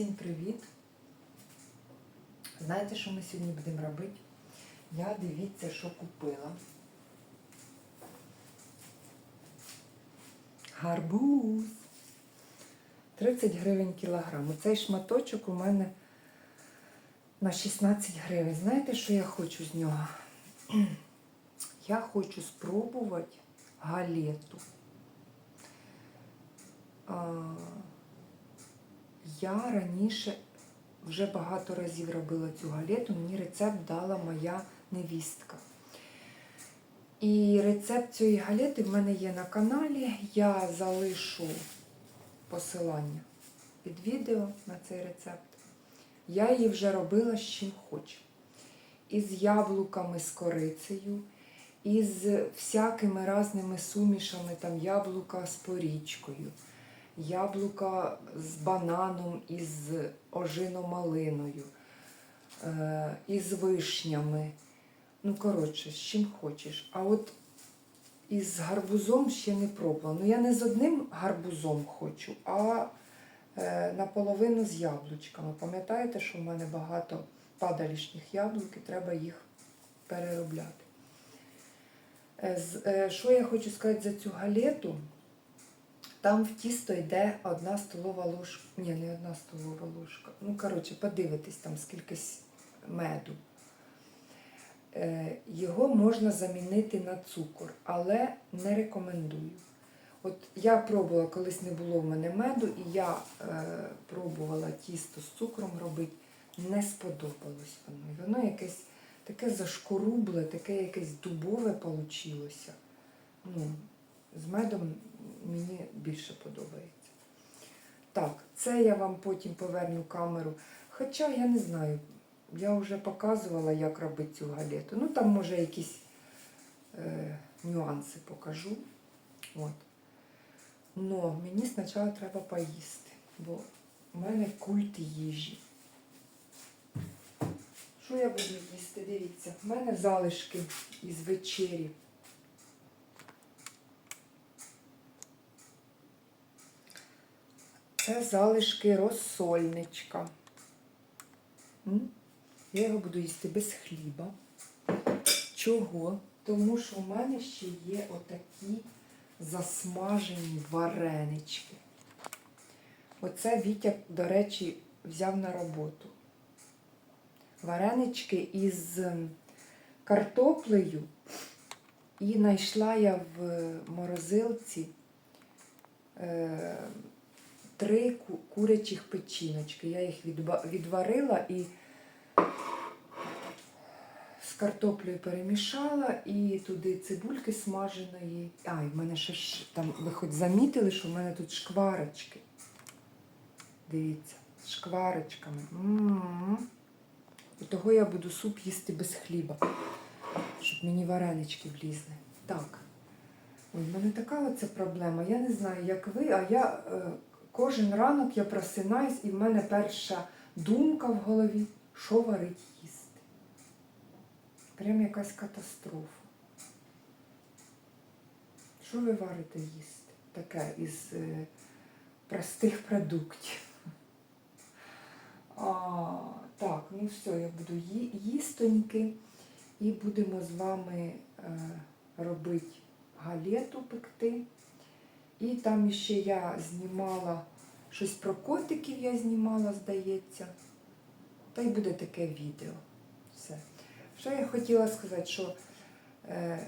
Всім привіт! Знаєте, що ми сьогодні будемо робити? Я дивіться, що купила. Гарбуз. 30 гривень кілограм. Цей шматочок у мене на 16 гривень. Знаєте, що я хочу з нього? Я хочу спробувати галету. Я раніше вже багато разів робила цю галету, мені рецепт дала моя невістка. І рецепт цієї галети в мене є на каналі. Я залишу посилання під відео на цей рецепт. Я її вже робила з чим хочу. Із яблуками з корицею, із всякими різними сумішами, там яблука з порічкою яблука з бананом і з ожино-малиною, е, і вишнями. Ну, коротше, з чим хочеш. А от із гарбузом ще не пробувала. Ну, я не з одним гарбузом хочу, а е, наполовину з яблучками. Пам'ятаєте, що в мене багато падалішніх яблук і треба їх переробляти. Е, Що я хочу сказати за цю галету? Там в тісто йде одна столова ложка. Ні, не одна столова ложка. Ну, коротше, подивитись там скільки меду. Е, Його можна замінити на цукор, але не рекомендую. От я пробувала, колись не було в мене меду, і я е, пробувала тісто з цукром робити. Не сподобалось воно. Воно якесь таке зашкорубле, таке якесь дубове получилося. Ну, з медом мені більше подобається. Так, це я вам потім поверну камеру. Хоча я не знаю, я вже показувала, як робити цю галету. Ну, там, може, якісь е, нюанси покажу. От. Но мені спочатку треба поїсти, бо в мене культ їжі. Що я буду їсти? Дивіться, в мене залишки із вечері. Це залишки розсольничка. Я його буду їсти без хліба. Чого? Тому що в мене ще є отакі засмажені варенички. Оце Вітя, до речі, взяв на роботу. Варенички із картоплею. І знайшла я в морозилці. Е, три курячих печіночки. Я їх відварила і з картоплею перемішала і туди цибульки смаженої. Ай, в мене ще ж там, ви хоч замітили, що в мене тут шкварочки. Дивіться, з шкварочками. М-м-м. І того я буду суп їсти без хліба, щоб мені варенички влізли. Так. Ой, в мене така оця проблема. Я не знаю, як ви, а я е, кожен ранок я просинаюсь, і в мене перша думка в голові, що варить їсти. Прям якась катастрофа. Що ви варите їсти? Таке із е, простих продуктів. А, так, ну все, я буду ї- їстоньки і будемо з вами е, робити галету пекти. І там ще я знімала щось про котиків я знімала, здається. Та й буде таке відео. Все. Що я хотіла сказати, що е,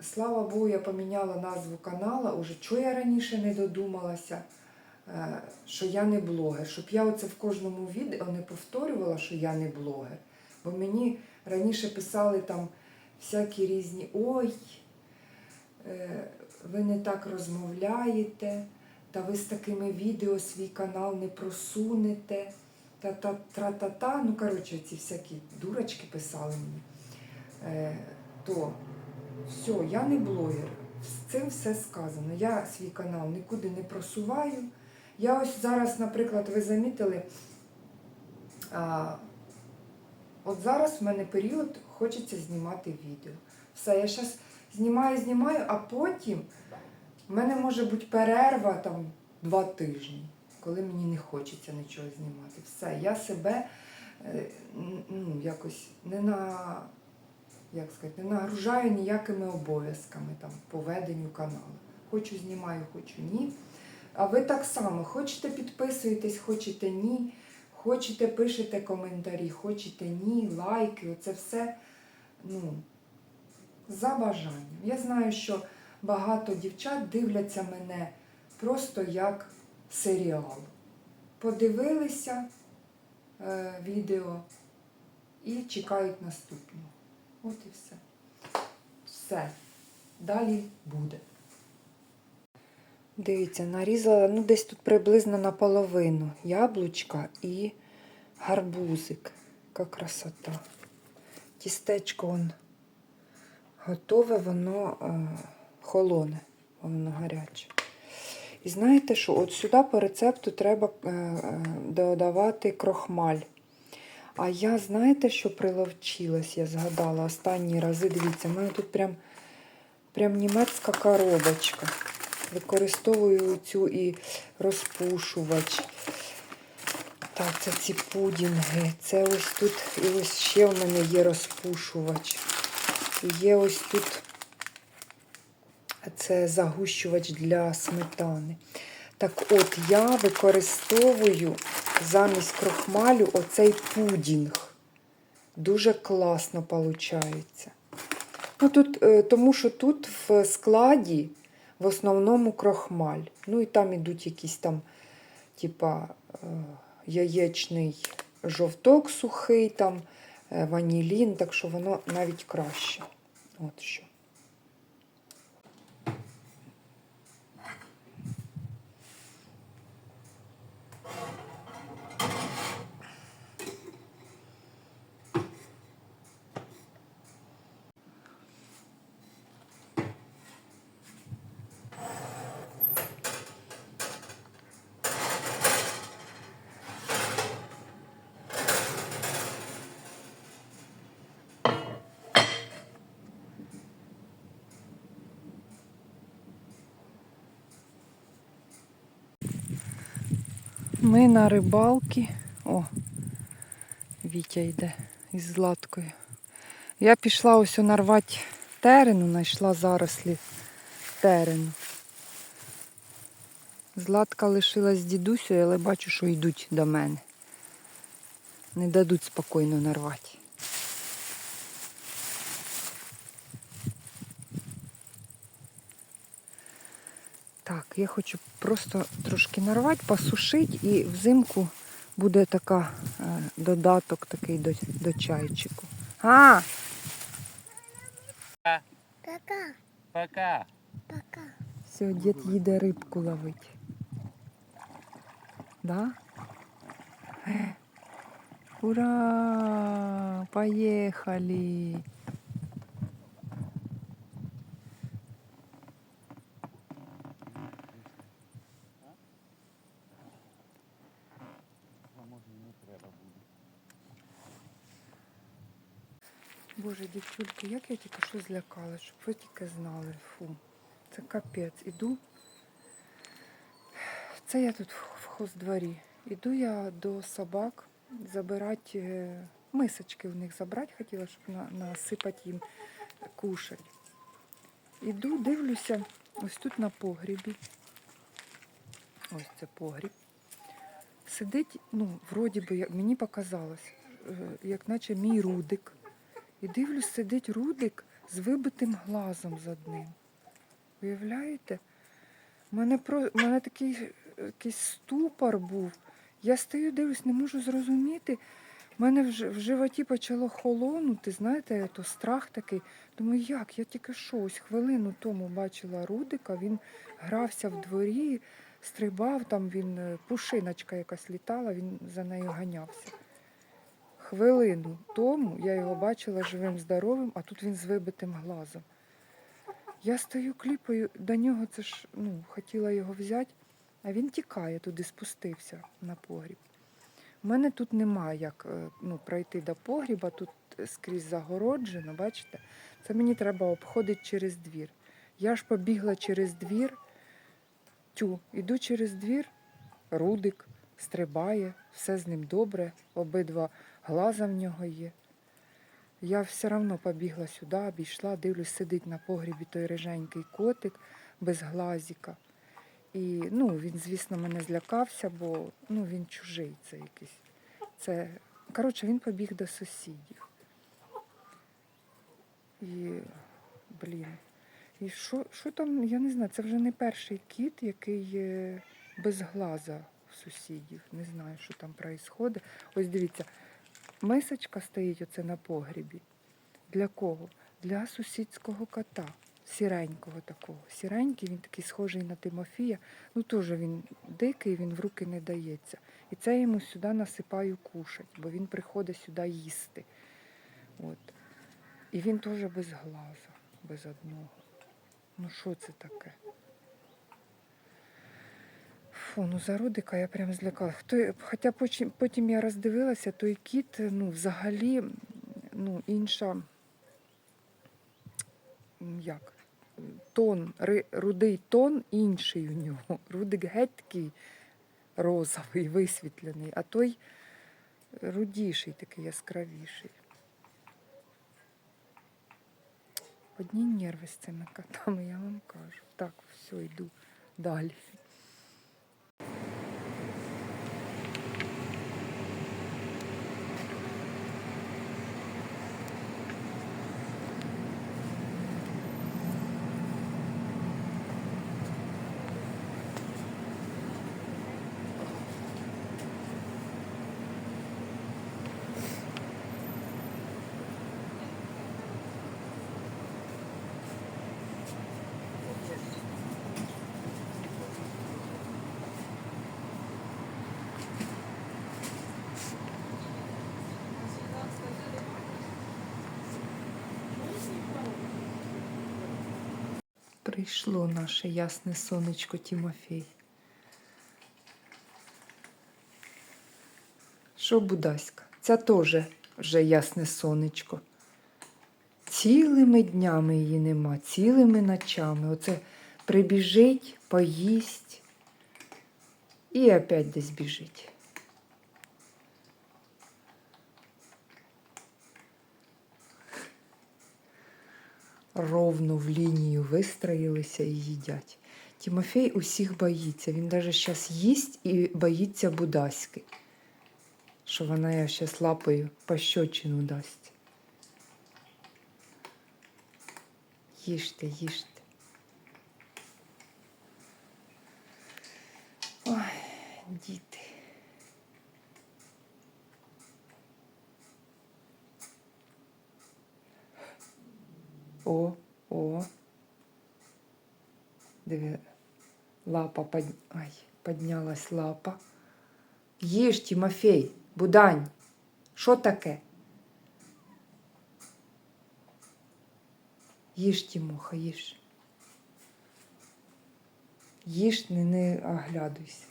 слава Богу, я поміняла назву канала уже. Чого я раніше не додумалася, е, що я не блогер, щоб я оце в кожному відео не повторювала, що я не блогер. Бо мені раніше писали там всякі різні ой, е, ви не так розмовляєте, та ви з такими відео свій канал не просунете. Та-та-тра-та-та. Ну, коротше, ці всякі дурочки писали мені. Е, то все, я не блогер. З цим все сказано. Я свій канал нікуди не просуваю. Я ось зараз, наприклад, ви замітили, а, от зараз в мене період хочеться знімати відео. Все, я зараз знімаю, знімаю, а потім в мене може бути перерва там два тижні. коли мені не хочеться нічого знімати. Все, я себе е, ну, якось не на як сказати, не нагружаю ніякими обов'язками там по веденню каналу. Хочу знімаю, хочу ні. А ви так само хочете підписуєтесь, хочете ні. Хочете, пишете коментарі, хочете ні, лайки, оце все ну, за бажанням. Я знаю, що багато дівчат дивляться мене просто як серіал. Подивилися е, відео і чекають наступного. От і все. Все. Далі буде. Дивіться, нарізала ну, десь тут приблизно наполовину яблучка і гарбузик. Яка красота. Тістечко он готове, воно е, холоне, воно гаряче. І знаєте що? От сюди по рецепту треба е, е, додавати крохмаль. А я, знаєте, що приловчилась, я згадала останні рази. Дивіться, в мене тут прям, прям німецька коробочка. Використовую цю і розпушувач. Так, це ці пудінги. Це ось тут, і ось ще в мене є розпушувач. І є ось тут це загущувач для сметани. Так от, я використовую замість крохмалю оцей пудінг. Дуже класно виходить. Ну, тут, е, тому що тут в складі в основному крохмаль. Ну і там ідуть якісь там, типа, е, яєчний жовток сухий, там, е, ванілін, так що воно навіть краще. От що. Ми на рибалці. О, Вітя йде із Златкою. Я пішла ось нарвати терену, знайшла зарослі терену. Златка лишилась з дідусею, але бачу, що йдуть до мене. Не дадуть спокійно нарвати. Так, я хочу просто трошки нарвати, посушити і взимку буде така е, додаток такий до, до чайчику. А, Пока, Пока. пока. все, дід їде рибку ловить. Да? Ура! Поехали! Боже, як я тільки що злякалась, щоб ви тільки знали. Фу. Це капець. Іду. Це я тут в хоздворі. Іду я до собак забирати е, мисочки в них забрати хотіла, щоб насипати їм кушать. Іду, дивлюся, ось тут на погрібі. Ось це погріб. Сидить, ну, вроді би, мені показалось, е, як наче мій рудик. І дивлюсь, сидить рудик з вибитим глазом з одним. Уявляєте? У мене, про... мене такий якийсь ступор був. Я стою, дивлюсь, не можу зрозуміти. У мене в, в животі почало холонути, знаєте, то страх такий. Думаю, як? Я тільки що ось хвилину тому бачила Рудика, він грався в дворі, стрибав, там він, е, пушиночка якась літала, він за нею ганявся. Хвилину тому я його бачила живим, здоровим, а тут він з вибитим глазом. Я стою кліпаю, до нього це ж ну, хотіла його взяти, а він тікає туди, спустився на погріб. У мене тут немає як е, ну, пройти до погріба, тут скрізь загороджено, бачите? Це мені треба обходити через двір. Я ж побігла через двір, тю, іду через двір, Рудик стрибає, все з ним добре, обидва глаза в нього є. Я все одно побігла сюди, обійшла, дивлюсь, сидить на погрібі той риженький котик без глазіка. І ну, він, звісно, мене злякався, бо ну, він чужий це якийсь. Це... Коротше, він побіг до сусідів. І, блін, і що, що там, я не знаю, це вже не перший кіт, який без глаза в сусідів. Не знаю, що там відбувається. Ось дивіться, мисочка стоїть оце на погрібі. Для кого? Для сусідського кота. Сіренького такого. Сіренький, він такий схожий на Тимофія. Ну теж він дикий, він в руки не дається. І це йому сюди насипаю кушать, бо він приходить сюди їсти. От. І він теж без глаза, без одного. Ну що це таке? Фу, ну за Рудика я прям злякалась. Хто, хоча потім, потім я роздивилася, той кіт, ну, взагалі, ну, інша. Як? Тон, рудий тон інший у нього. Рудик геть такий розовий, висвітлений, а той рудіший, такий яскравіший. Одні нерви з цими котами, я вам кажу. Так, все, йду далі. Прийшло наше ясне сонечко Тімофій. Що Будаська? Це теж вже ясне сонечко. Цілими днями її нема, цілими ночами. Оце прибіжить, поїсть і опять десь біжить. Ровно в лінію вистроїлися і їдять. Тимофій усіх боїться. Він навіть зараз їсть і боїться Будаськи, що вона його зараз лапою пощочину дасть. Їжте, їжте. Ой, діти. О, о. Диви, лапа под... Ай, поднялась лапа. Їж, Тимофей, Будань. Що таке? Їж, Тимоха, їж. Їж, не, не оглядуйся.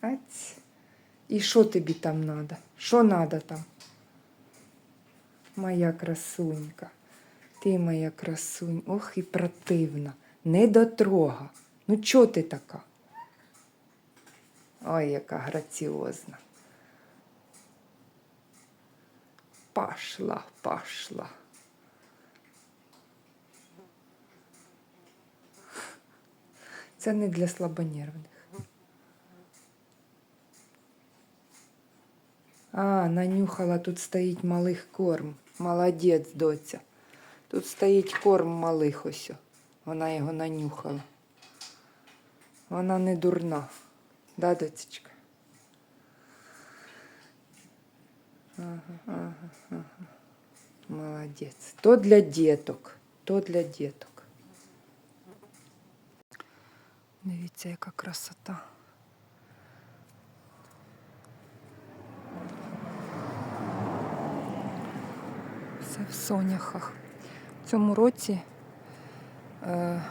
Аць. І що тобі там надо? Що надо там? Моя красунька, ти моя красунь, ох і противна, недотрога. Ну чого ти така? Ой, яка граціозна. Пашла, пашла. Це не для слабонервних. А, нанюхала, тут стоїть малих корм. Молодець, доця. Тут стоїть корм малих ось. Вона його нанюхала. Вона не дурна. Да, доцечка? Ага, ага, ага. Молодець. То для діток. То для діток. Дивіться, яка красота. Все в соняхах. В цьому році е,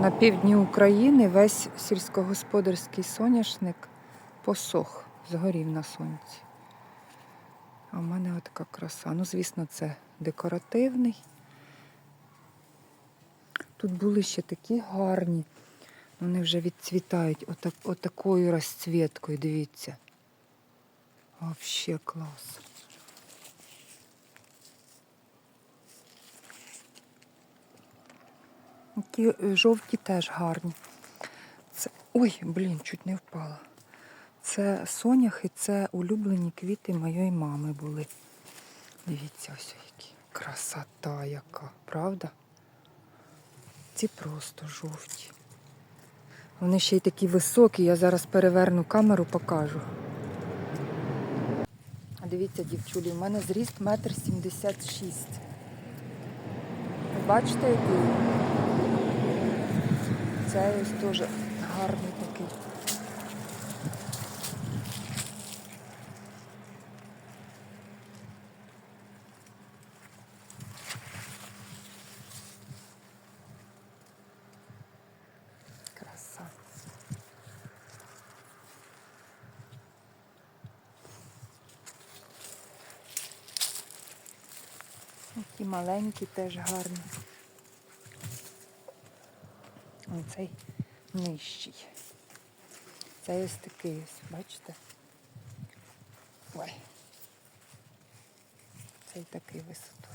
на півдні України весь сільськогосподарський соняшник посох, згорів на сонці. А в мене така краса. Ну, звісно, це декоративний. Тут були ще такі гарні Вони вже відцвітають отак, отакою розцвіткою, дивіться. Вообще клас. Ті е, жовті теж гарні. Це... Ой, блін, чуть не впала. Це соняхи, це улюблені квіти моєї мами були. Дивіться, ось які. Красота яка, правда? Ці просто жовті. Вони ще й такі високі, я зараз переверну камеру, покажу. Дивіться, дівчулі, у мене зріст метр сімдесят шість. Бачите, який? Це ось теж гарний такий. Краса. Такі маленькі теж гарні. Оцей нижчий. Це ось такий ось, бачите? Ой. Цей такий висотою.